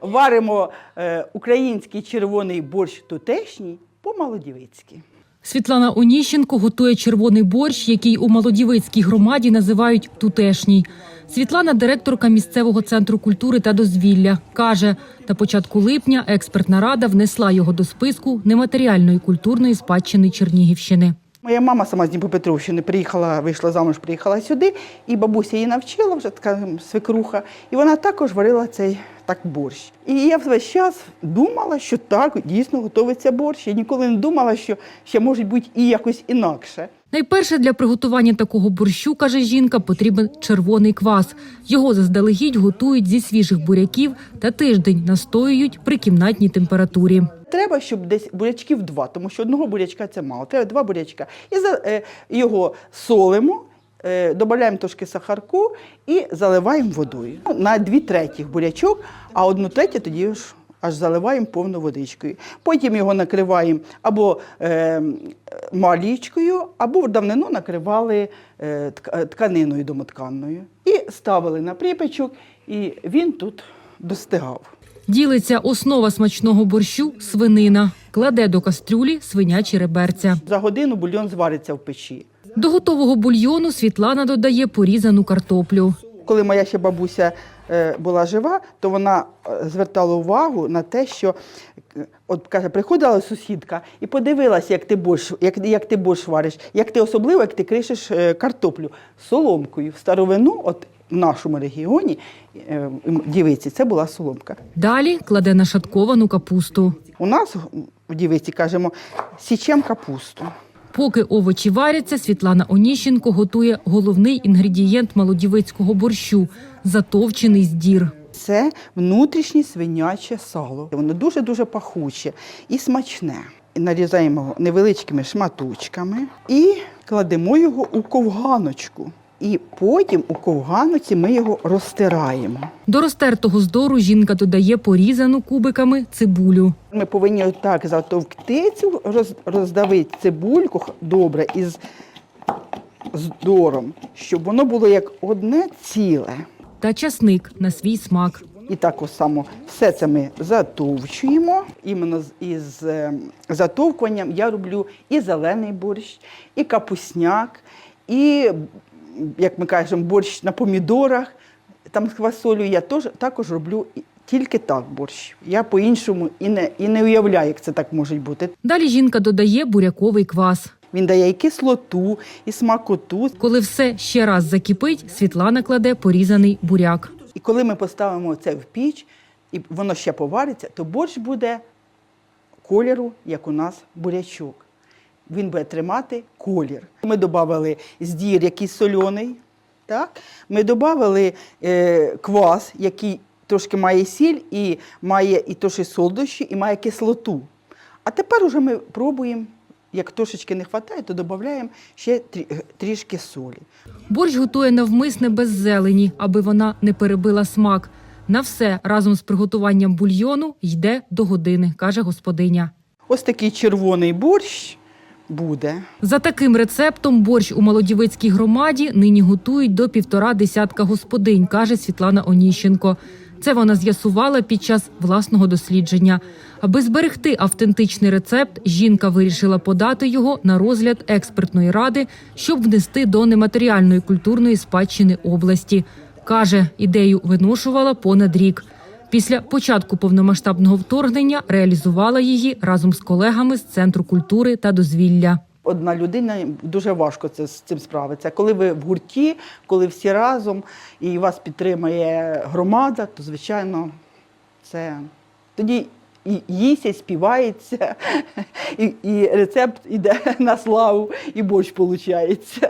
варимо е, український червоний борщ тутешній по-молодівицьки. Світлана Оніщенко готує червоний борщ, який у Молодівицькій громаді називають тутешній. Світлана директорка місцевого центру культури та дозвілля. Каже, на початку липня експертна рада внесла його до списку нематеріальної культурної спадщини Чернігівщини. Моя мама сама з Дніпропетровщини приїхала, вийшла замуж, приїхала сюди, і бабуся її навчила, вже така свекруха, і вона також варила цей так борщ. І я весь час думала, що так дійсно готується борщ. Я ніколи не думала, що ще може бути і якось інакше. Найперше для приготування такого борщу, каже жінка, потрібен червоний квас. Його заздалегідь готують зі свіжих буряків та тиждень настоюють при кімнатній температурі. Треба, щоб десь бурячків два, тому що одного бурячка це мало. Треба два бурячка. І за, е, його солимо, додаємо трошки сахарку і заливаємо водою. Ну, На дві третіх бурячок, а одну третю тоді ж аж заливаємо повну водичкою. Потім його накриваємо або е, малічкою, або в давнину накривали е, е, тканиною домотканною. І ставили на припечок, і він тут достигав. Ділиться основа смачного борщу свинина. Кладе до кастрюлі свинячі реберця. За годину бульйон звариться в печі. До готового бульйону Світлана додає порізану картоплю. Коли моя ще бабуся е, була жива, то вона е, звертала увагу на те, що е, от каже, приходила сусідка і подивилася, як ти борщ, як, як ти борщ вариш, як ти особливо, як ти кришиш картоплю соломкою. В старовину, от в нашому регіоні, дівиці, це була соломка. Далі кладе нашатковану капусту. У нас в дівиці кажемо січем капусту. Поки овочі варяться, Світлана Оніщенко готує головний інгредієнт молодівицького борщу затовчений здір. Це внутрішнє свиняче сало. Воно дуже-дуже пахуче і смачне. Нарізаємо його невеличкими шматочками і кладемо його у ковганочку. І потім у ковганоці ми його розтираємо. До розтертого здору жінка додає порізану кубиками цибулю. Ми повинні отак затовкти цю, роздавити цибульку добре із здором, щоб воно було як одне ціле. та часник на свій смак. І так само все це ми затовчуємо. Іменно із е, затовкуванням я роблю і зелений борщ, і капусняк, і, як ми кажемо, борщ на помідорах. Там з квасолю я теж, також роблю тільки так борщ. Я по-іншому і не, і не уявляю, як це так може бути. Далі жінка додає буряковий квас. Він дає і кислоту, і смакоту. Коли все ще раз закипить, Світлана кладе порізаний буряк. І коли ми поставимо це в піч, і воно ще повариться, то борщ буде кольору, як у нас бурячок. Він буде тримати колір. Ми додали здір, який сольоний. Так? Ми додали е, квас, який трошки має сіль, і має і трошки солодощі, і має кислоту. А тепер уже ми пробуємо, як трошечки не вистачає, то додаємо ще трішки солі. Борщ готує навмисне без зелені, аби вона не перебила смак. На все разом з приготуванням бульйону йде до години, каже господиня. Ось такий червоний борщ буде. За таким рецептом борщ у Молодівицькій громаді нині готують до півтора десятка господинь, каже Світлана Оніщенко. Це вона з'ясувала під час власного дослідження. Аби зберегти автентичний рецепт, жінка вирішила подати його на розгляд експертної ради, щоб внести до нематеріальної культурної спадщини області. Каже, ідею виношувала понад рік. Після початку повномасштабного вторгнення реалізувала її разом з колегами з центру культури та дозвілля. Одна людина дуже важко це, з цим справиться. Коли ви в гурті, коли всі разом і вас підтримує громада, то звичайно це тоді і їсть, співається, і, і рецепт іде на славу, і борщ виходить.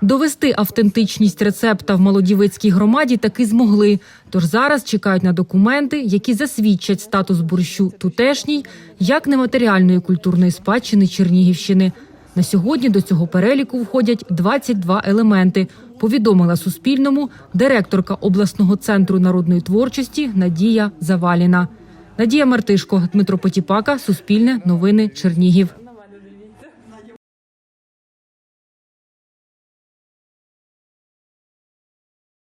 Довести автентичність рецепта в Молодівицькій громаді таки змогли. Тож зараз чекають на документи, які засвідчать статус борщу тутешній, як нематеріальної культурної спадщини Чернігівщини. На сьогодні до цього переліку входять 22 елементи. Повідомила Суспільному директорка обласного центру народної творчості Надія Заваліна. Надія Мартишко, Дмитро Потіпака, Суспільне, Новини, Чернігів.